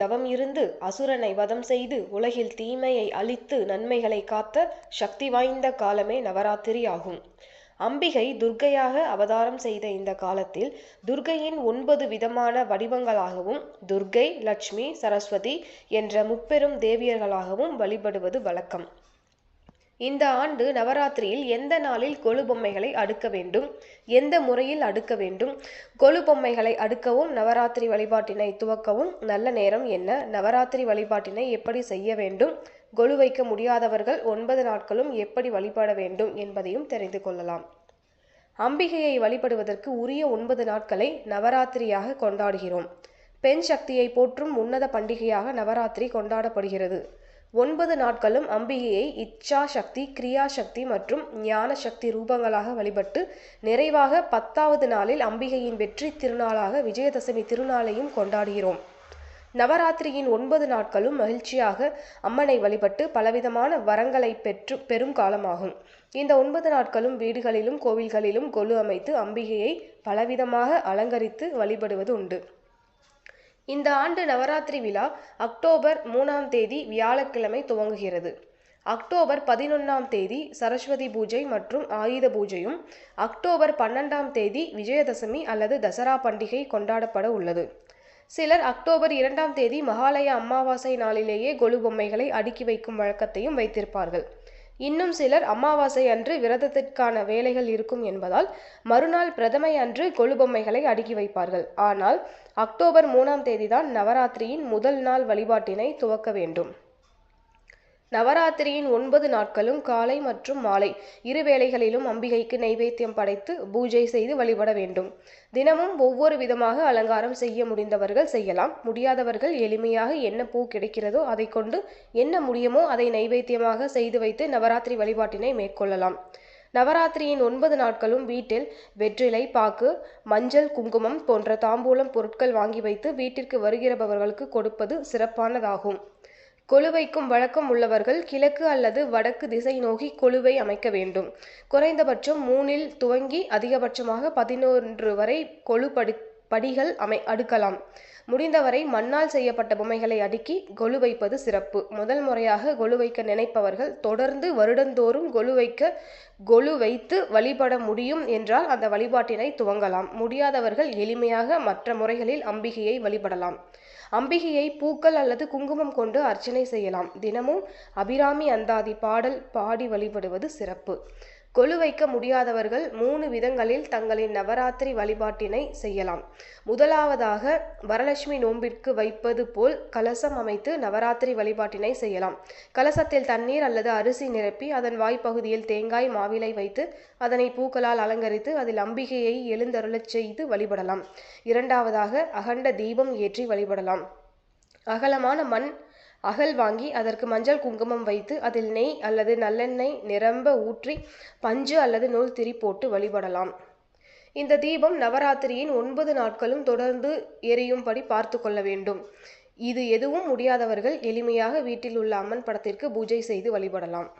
தவம் இருந்து அசுரனை வதம் செய்து உலகில் தீமையை அழித்து நன்மைகளை காத்த சக்தி வாய்ந்த காலமே நவராத்திரி ஆகும். அம்பிகை துர்க்கையாக அவதாரம் செய்த இந்த காலத்தில் துர்க்கையின் ஒன்பது விதமான வடிவங்களாகவும் துர்க்கை லட்சுமி சரஸ்வதி என்ற முப்பெரும் தேவியர்களாகவும் வழிபடுவது வழக்கம். இந்த ஆண்டு நவராத்திரியில் எந்த நாளில் கொலு பொம்மைகளை அடுக்க வேண்டும்? எந்த முறையில் அடுக்க வேண்டும்? கொலு பொம்மைகளை அடுக்கவும் நவராத்திரி வழிபாட்டினை துவக்கவும் நல்ல நேரம் என்ன? நவராத்திரி வழிபாட்டினை எப்படி செய்ய வேண்டும்? கொலு வைக்க முடியாதவர்கள் ஒன்பது நாட்களும் எப்படி வழிபட வேண்டும் என்பதையும் தெரிந்து கொள்ளலாம். அம்பிகையை வழிபடுவதற்கு உரிய ஒன்பது நாட்களை நவராத்திரியாக கொண்டாடுகிறோம். பெண் சக்தியை போற்றும் உன்னத பண்டிகையாக நவராத்திரி கொண்டாடப்படுகிறது. ஒன்பது நாட்களும் அம்பிகையை இச்சா சக்தி கிரியா சக்தி மற்றும் ஞான சக்தி ரூபங்களாக வழிபட்டு நிறைவாக பத்தாவது நாளில் அம்பிகையின் வெற்றி திருநாளாக விஜயதசமி திருநாளையும் கொண்டாடுகிறோம். நவராத்திரியின் ஒன்பது நாட்களும் மகிழ்ச்சியாக அம்மனை வழிபட்டு பலவிதமான வரங்களை பெற்று பெரும் காலமாகும். இந்த ஒன்பது நாட்களும் வீடுகளிலும் கோவில்களிலும் கொலு அமைத்து அம்பிகையை பலவிதமாக அலங்கரித்து வழிபடுவது உண்டு. இந்த ஆண்டு நவராத்திரி விழா அக்டோபர் மூணாம் தேதி வியாழக்கிழமை துவங்குகிறது. அக்டோபர் பதினொன்றாம் தேதி சரஸ்வதி பூஜை மற்றும் ஆயுத பூஜையும் அக்டோபர் பன்னெண்டாம் தேதி விஜயதசமி அல்லது தசரா பண்டிகை கொண்டாடப்பட உள்ளது. சிலர் அக்டோபர் இரண்டாம் தேதி மகாலய அமாவாசை நாளிலேயே கொலு பொம்மைகளை அடுக்கி வைக்கும் வழக்கத்தையும் வைத்திருப்பார்கள். இன்னும் சிலர் அமாவாசை அன்று விரதத்திற்கான வேலைகள் இருக்கும் என்பதால் மறுநாள் பிரதமை அன்று கொழுபொம்மைகளை அடுக்கி வைப்பார்கள். ஆனால் அக்டோபர் மூணாம் தேதிதான் நவராத்திரியின் முதல் நாள் வழிபாட்டினை துவக்க வேண்டும். நவராத்திரியின் ஒன்பது நாட்களும் காலை மற்றும் மாலை. இரு வேளைகளிலும் அம்பிகைக்கு நைவேத்தியம் படைத்து பூஜை செய்து வழிபட வேண்டும். தினமும் ஒவ்வொரு விதமாக அலங்காரம் செய்ய முடிந்தவர்கள் செய்யலாம். முடியாதவர்கள் எளிமையாக என்ன பூ கிடைக்கிறதோ அதை கொண்டு என்ன முடியுமோ அதை நைவேத்தியமாக செய்து வைத்து நவராத்திரி வழிபாட்டினை மேற்கொள்ளலாம். நவராத்திரியின் ஒன்பது நாட்களும் வீட்டில் வெற்றிலை பாக்கு மஞ்சள் குங்குமம் போன்ற தாம்பூலம் பொருட்கள் வாங்கி வைத்து வீட்டிற்கு வருகிறவர்களுக்கு கொடுப்பது சிறப்பானதாகும். கொலு வைக்கும் வழக்கம் உள்ளவர்கள் கிழக்கு அல்லது வடக்கு திசை நோக்கி கொலுவை அமைக்க வேண்டும். குறைந்தபட்சம் மூணில் துவங்கி அதிகபட்சமாக பதினொன்று வரை கொலு படி படிகள் அமை அடுக்கலாம். முடிந்தவரை மண்ணால் செய்யப்பட்ட பொம்மைகளை அடுக்கி கொலு வைப்பது சிறப்பு. முதல் முறையாக கொலு வைக்க நினைப்பவர்கள் தொடர்ந்து வருடந்தோறும் கொலு வைக்க கொலு வைத்து வழிபட முடியும் என்றால் அந்த வழிபாட்டினை துவங்கலாம். முடியாதவர்கள் எளிமையாக மற்ற முறைகளில் அம்பிகையை வழிபடலாம். அம்பிகையை பூக்கள் அல்லது குங்குமம் கொண்டு அர்ச்சனை செய்யலாம். தினமும் அபிராமி அந்தாதி பாடல் பாடி வழிபடுவது சிறப்பு. கொலு வைக்க முடியாதவர்கள் மூணு விதங்களில் தங்களின் நவராத்திரி வழிபாட்டினை செய்யலாம். முதலாவதாக வரலட்சுமி நோன்பிற்கு வைப்பது போல் கலசம் அமைத்து நவராத்திரி வழிபாட்டினை செய்யலாம். கலசத்தில் தண்ணீர் அல்லது அரிசி நிரப்பி அதன் வாய்ப்பகுதியில் தேங்காய் மாவிலை வைத்து அதனை பூக்களால் அலங்கரித்து அதில் அம்பிகையை எழுந்தருளச் செய்து வழிபடலாம். இரண்டாவதாக அகண்ட தீபம் ஏற்றி வழிபடலாம். அகலமான மண் அகல் வாங்கி அதற்கு மஞ்சள் குங்குமம் வைத்து அதில் நெய் அல்லது நல்லெண்ணெய் நிரம்ப ஊற்றி பஞ்சு அல்லது நூல் திரி போட்டு வழிபடலாம். இந்த தீபம் நவராத்திரியின் ஒன்பது நாட்களும் தொடர்ந்து எரியும்படி பார்த்து கொள்ள வேண்டும். இது எதுவும் முடியாதவர்கள் எளிமையாக வீட்டில் உள்ள அம்மன் படத்திற்கு பூஜை செய்து வழிபடலாம்.